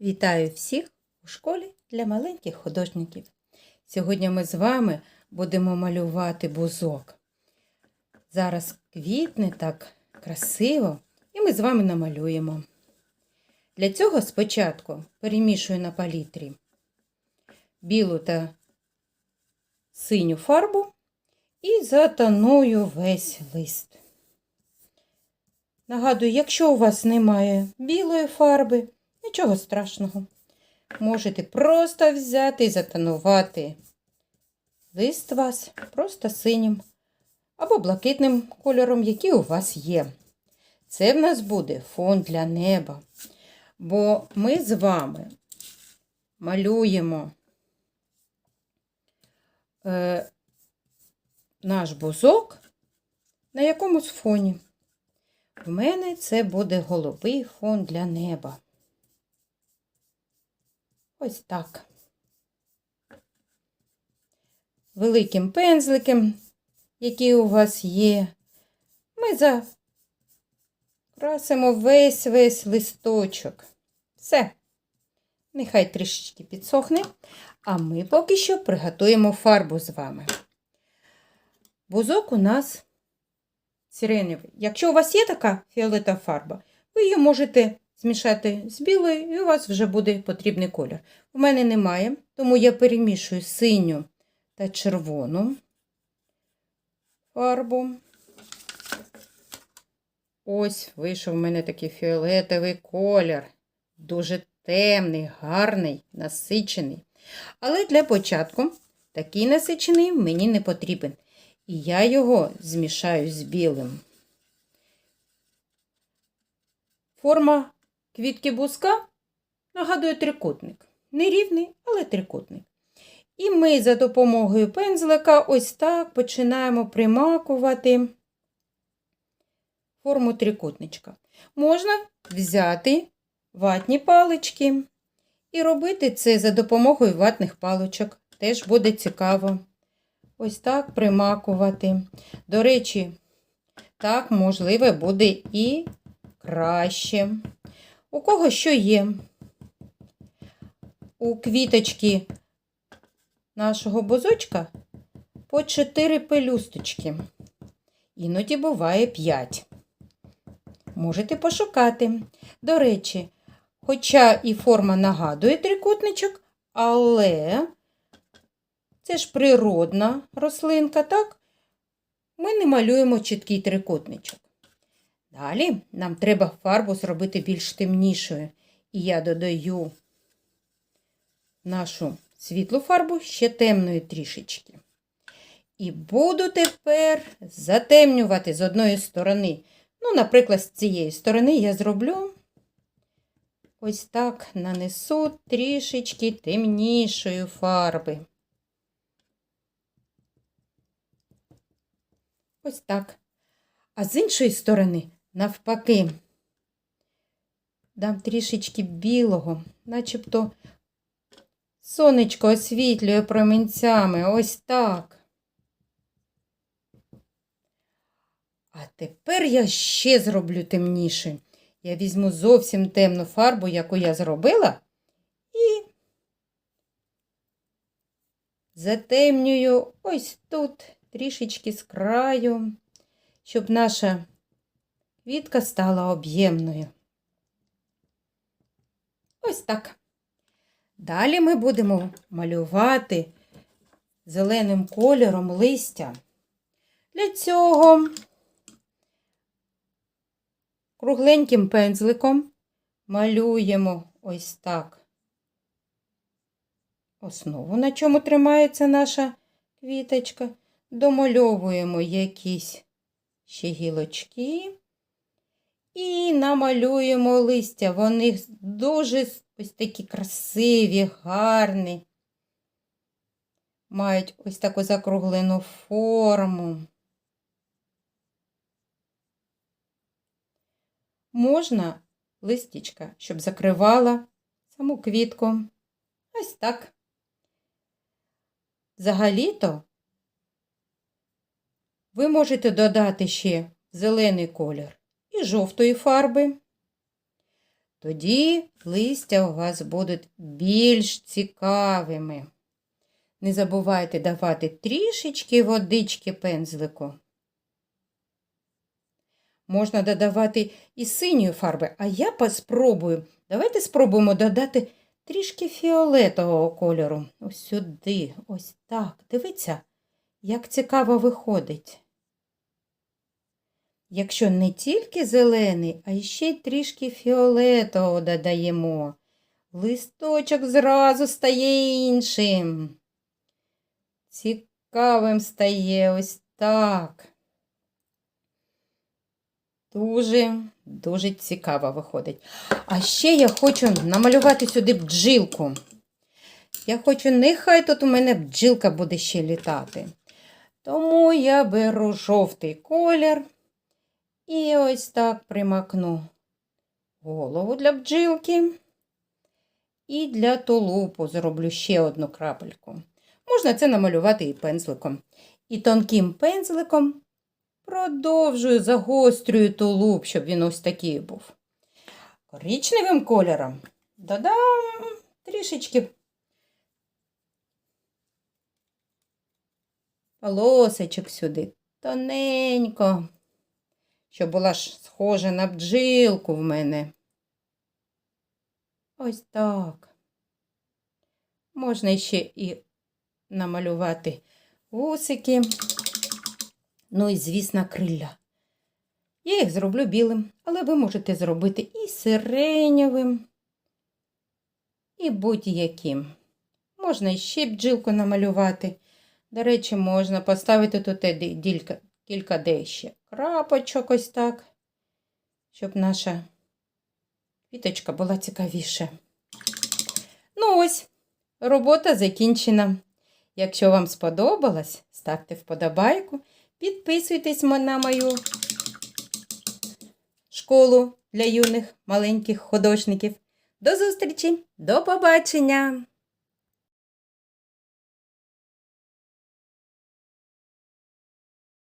Вітаю всіх у школі для маленьких художників. Сьогодні ми з вами будемо малювати бузок. Зараз квітне так красиво, і ми з вами намалюємо. Для цього спочатку перемішую на палітрі білу та синю фарбу і затоную весь лист. Нагадую, якщо у вас немає білої фарби, нічого страшного. Можете просто взяти і затонувати лист вас просто синім або блакитним кольором, який у вас є. Це в нас буде фон для неба. Бо ми з вами малюємо е, наш бузок на якомусь фоні. В мене це буде голубий фон для неба. Ось так. Великим пензликом, який у вас є, ми закрасимо весь весь листочок. Все. Нехай трішечки підсохне, а ми поки що приготуємо фарбу з вами. Бузок у нас сиреневий. Якщо у вас є така фіолетова фарба, ви її можете змішати з білою, і у вас вже буде потрібний колір. У мене немає, тому я перемішую синю та червону фарбу. Ось вийшов у мене такий фіолетовий колір. Дуже темний, гарний, насичений. Але для початку такий насичений мені не потрібен. І я його змішаю з білим. Форма квітки бузка нагадує трикутник. Нерівний, але трикутник. І ми за допомогою пензлика ось так починаємо примакувати форму трикутничка. Можна взяти ватні палички і робити це за допомогою ватних паличок. Теж буде цікаво. Ось так примакувати. До речі, так, можливо, буде і краще. У кого що є? У квіточки нашого бузочка по 4 пелюсточки. Іноді буває 5. Можете пошукати. До речі, хоча і форма нагадує трикутничок, але це ж природна рослинка, так? Ми не малюємо чіткий трикутничок. Далі нам треба фарбу зробити більш темнішою. І я додаю нашу світлу фарбу ще темної трішечки. І буду тепер затемнювати з одної сторони. Ну, наприклад, з цієї сторони я зроблю ось так нанесу трішечки темнішої фарби. Ось так. А з іншої сторони, навпаки, дам трішечки білого, начебто сонечко освітлює промінцями. Ось так. А тепер я ще зроблю темніше. Я візьму зовсім темну фарбу, яку я зробила, і затемнюю ось тут трішечки з краю, щоб наша квітка стала об'ємною. Ось так. Далі ми будемо малювати зеленим кольором листя. Для цього кругленьким пензликом малюємо ось так основу, на чому тримається наша квіточка домальовуємо якісь ще гілочки і намалюємо листя. Вони дуже ось такі красиві, гарні. Мають ось таку закруглену форму. Можна листічка, щоб закривала саму квітку. Ось так. Взагалі-то ви можете додати ще зелений колір жовтої фарби. Тоді листя у вас будуть більш цікавими. Не забувайте давати трішечки водички пензлику. Можна додавати і синьої фарби, а я спробую. Давайте спробуємо додати трішки фіолетового кольору. Ось сюди, ось так. Дивіться, як цікаво виходить. Якщо не тільки зелений, а ще й трішки фіолетового додаємо, листочок зразу стає іншим. Цікавим стає ось так. Дуже, дуже цікаво виходить. А ще я хочу намалювати сюди бджілку. Я хочу, нехай тут у мене бджілка буде ще літати. Тому я беру жовтий колір і ось так примакну голову для бджілки. І для тулупу зроблю ще одну крапельку. Можна це намалювати і пензликом. І тонким пензликом продовжую, загострюю тулуп, щоб він ось такий був. Коричневим кольором додам трішечки полосочок сюди, тоненько, щоб була ж схожа на бджілку в мене. Ось так. Можна ще і намалювати вусики. Ну і, звісно, крилля. Я їх зроблю білим, але ви можете зробити і сиренєвим, і будь-яким. Можна ще бджілку намалювати. До речі, можна поставити тут кілька дещо крапочок ось так, щоб наша квіточка була цікавіша. Ну ось, робота закінчена. Якщо вам сподобалось, ставте вподобайку, підписуйтесь на мою школу для юних маленьких художників. До зустрічі, до побачення!